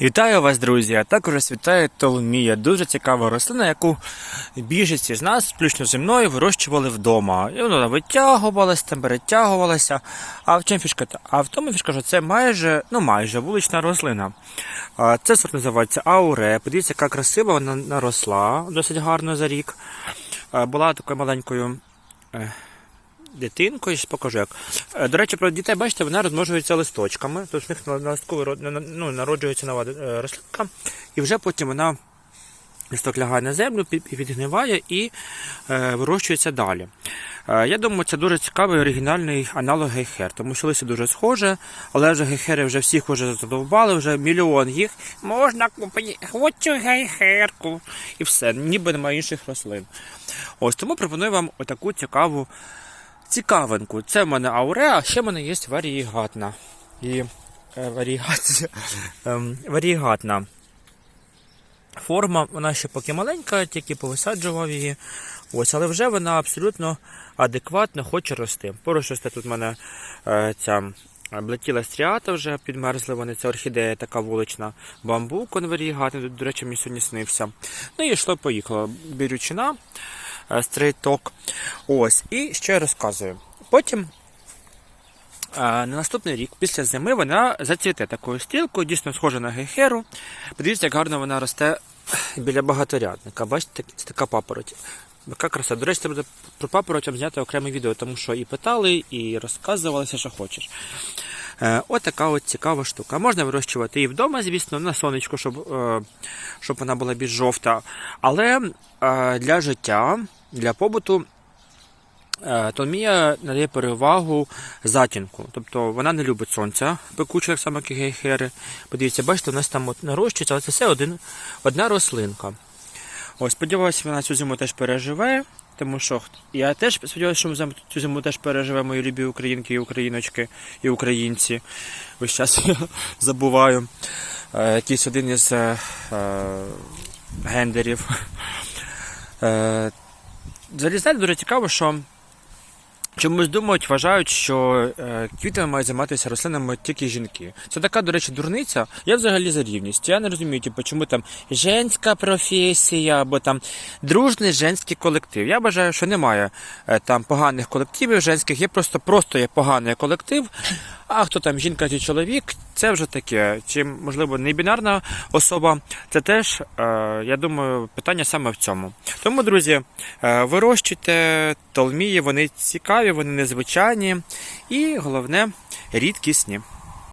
Вітаю вас, друзі! А також вітає Толмія. Дуже цікава рослина, яку більшість з нас, включно зі мною, вирощували вдома. І вона витягувалася, там перетягувалася. А в чому фішка? А в тому фішка, що це майже, ну майже вулична рослина. Це сорт називається ауре. Подивіться, яка красива вона наросла досить гарно за рік. Була такою маленькою. Дитинкою, ще покажу. Е, До речі, про дітей, бачите, вона розмножується листочками, тобто в них на- ну, народжується нова е, рослинка, і вже потім вона листок лягає на землю, підгниває і е, вирощується далі. Я думаю, це дуже цікавий оригінальний аналог гейхер, тому що листя дуже схоже, але вже гейхери вже всіх вже задовбали, вже мільйон їх. Можна купити, хочу гейхерку. І все, ніби немає інших рослин. Ось тому пропоную вам отаку цікаву цікавинку. Це в мене ауре, а ще в мене є варігатна. І е, ем, варігатна форма, вона ще поки маленька, тільки повисаджував її. Ось, але вже вона абсолютно адекватно хоче рости. Поруч тут в мене е, ця блетіла стріата вже підмерзли вони, це орхідея така вулична, бамбук конварігатний, до речі, мені сьогодні снився. Ну і йшло, поїхало. Бірючина, стрейток. Ось, і що я розказую. Потім на наступний рік, після зими, вона зацвіте такою стрілкою, дійсно схожа на гейхеру. Подивіться, як гарно вона росте біля багаторядника. Бачите, це така папороть. Яка краса. До речі, це буде про папороть зняти окреме відео, тому що і питали, і розказувалося, що хочеш. Е, от цікава штука. Можна вирощувати і вдома, звісно, на сонечку, щоб, е, щоб вона була більш жовта. Але е, для життя, для побуту Томія надає перевагу затінку. Тобто вона не любить сонця, пекуче, так само, як і гейхери. Подивіться, бачите, у нас там нарощується, але це все один, одна рослинка. Ось, сподіваюся, вона цю зиму теж переживе, тому що я теж сподіваюся, що ми цю зиму теж переживе мої любі українки і україночки і українці. Весь час я забуваю. Е, Якийсь один із е, е, гендерів. Е, Взагалі, знаєте, дуже цікаво, що Чомусь думають, вважають, що е, квітами мають займатися рослинами тільки жінки. Це така, до речі, дурниця. Я взагалі за рівність. Я не розумію, типу, чому там женська професія або там дружний женський колектив. Я вважаю, що немає е, там поганих колективів женських, є просто просто є поганий колектив. А хто там жінка чи чоловік, це вже таке. Чи можливо не бінарна особа, це теж, е, я думаю, питання саме в цьому. Тому, друзі, е, вирощуйте толмії, вони цікаві, вони незвичайні і головне рідкісні.